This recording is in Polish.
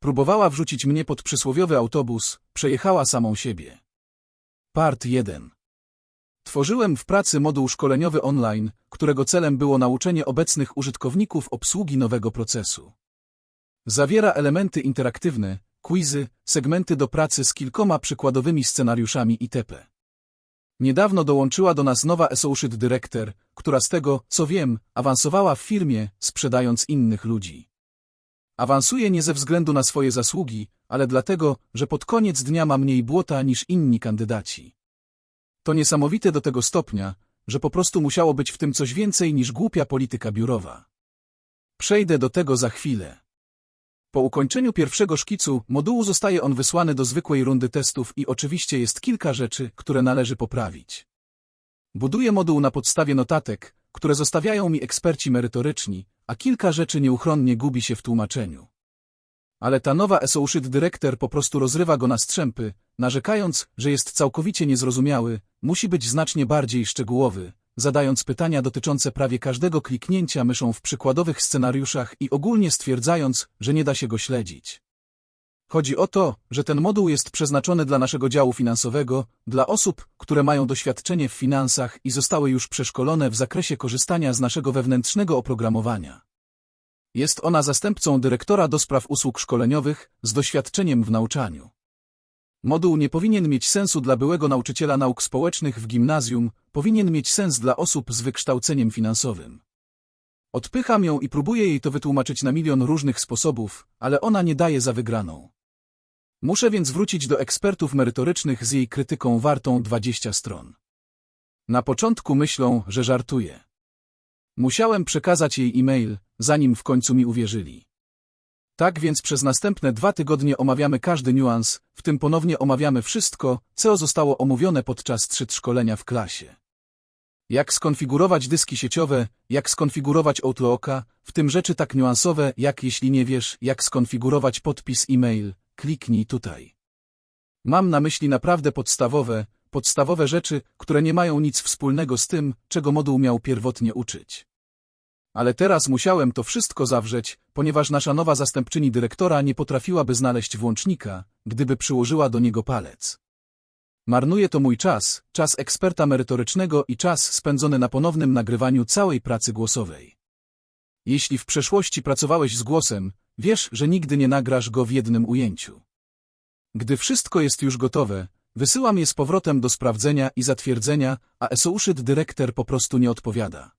Próbowała wrzucić mnie pod przysłowiowy autobus, przejechała samą siebie. Part 1 Tworzyłem w pracy moduł szkoleniowy online, którego celem było nauczenie obecnych użytkowników obsługi nowego procesu. Zawiera elementy interaktywne, quizy, segmenty do pracy z kilkoma przykładowymi scenariuszami itp. Niedawno dołączyła do nas nowa Associate Director, która z tego, co wiem, awansowała w firmie, sprzedając innych ludzi. Awansuje nie ze względu na swoje zasługi, ale dlatego, że pod koniec dnia ma mniej błota niż inni kandydaci. To niesamowite do tego stopnia, że po prostu musiało być w tym coś więcej niż głupia polityka biurowa. Przejdę do tego za chwilę. Po ukończeniu pierwszego szkicu modułu zostaje on wysłany do zwykłej rundy testów i oczywiście jest kilka rzeczy, które należy poprawić. Buduję moduł na podstawie notatek, które zostawiają mi eksperci merytoryczni, a kilka rzeczy nieuchronnie gubi się w tłumaczeniu. Ale ta nowa Associate Director po prostu rozrywa go na strzępy, narzekając, że jest całkowicie niezrozumiały, musi być znacznie bardziej szczegółowy, zadając pytania dotyczące prawie każdego kliknięcia myszą w przykładowych scenariuszach i ogólnie stwierdzając, że nie da się go śledzić. Chodzi o to, że ten moduł jest przeznaczony dla naszego działu finansowego, dla osób, które mają doświadczenie w finansach i zostały już przeszkolone w zakresie korzystania z naszego wewnętrznego oprogramowania. Jest ona zastępcą dyrektora do spraw usług szkoleniowych z doświadczeniem w nauczaniu. Moduł nie powinien mieć sensu dla byłego nauczyciela nauk społecznych w gimnazjum, powinien mieć sens dla osób z wykształceniem finansowym. Odpycham ją i próbuję jej to wytłumaczyć na milion różnych sposobów, ale ona nie daje za wygraną. Muszę więc wrócić do ekspertów merytorycznych z jej krytyką wartą 20 stron. Na początku myślą, że żartuję. Musiałem przekazać jej e-mail, zanim w końcu mi uwierzyli. Tak więc przez następne dwa tygodnie omawiamy każdy niuans, w tym ponownie omawiamy wszystko, co zostało omówione podczas trzyd szkolenia w klasie. Jak skonfigurować dyski sieciowe, jak skonfigurować Outlooka, w tym rzeczy tak niuansowe, jak jeśli nie wiesz, jak skonfigurować podpis e-mail, kliknij tutaj. Mam na myśli naprawdę podstawowe, podstawowe rzeczy, które nie mają nic wspólnego z tym, czego moduł miał pierwotnie uczyć. Ale teraz musiałem to wszystko zawrzeć, ponieważ nasza nowa zastępczyni dyrektora nie potrafiłaby znaleźć włącznika, gdyby przyłożyła do niego palec. Marnuje to mój czas, czas eksperta merytorycznego i czas spędzony na ponownym nagrywaniu całej pracy głosowej. Jeśli w przeszłości pracowałeś z głosem, wiesz, że nigdy nie nagrasz go w jednym ujęciu. Gdy wszystko jest już gotowe, wysyłam je z powrotem do sprawdzenia i zatwierdzenia, a Associate Director po prostu nie odpowiada.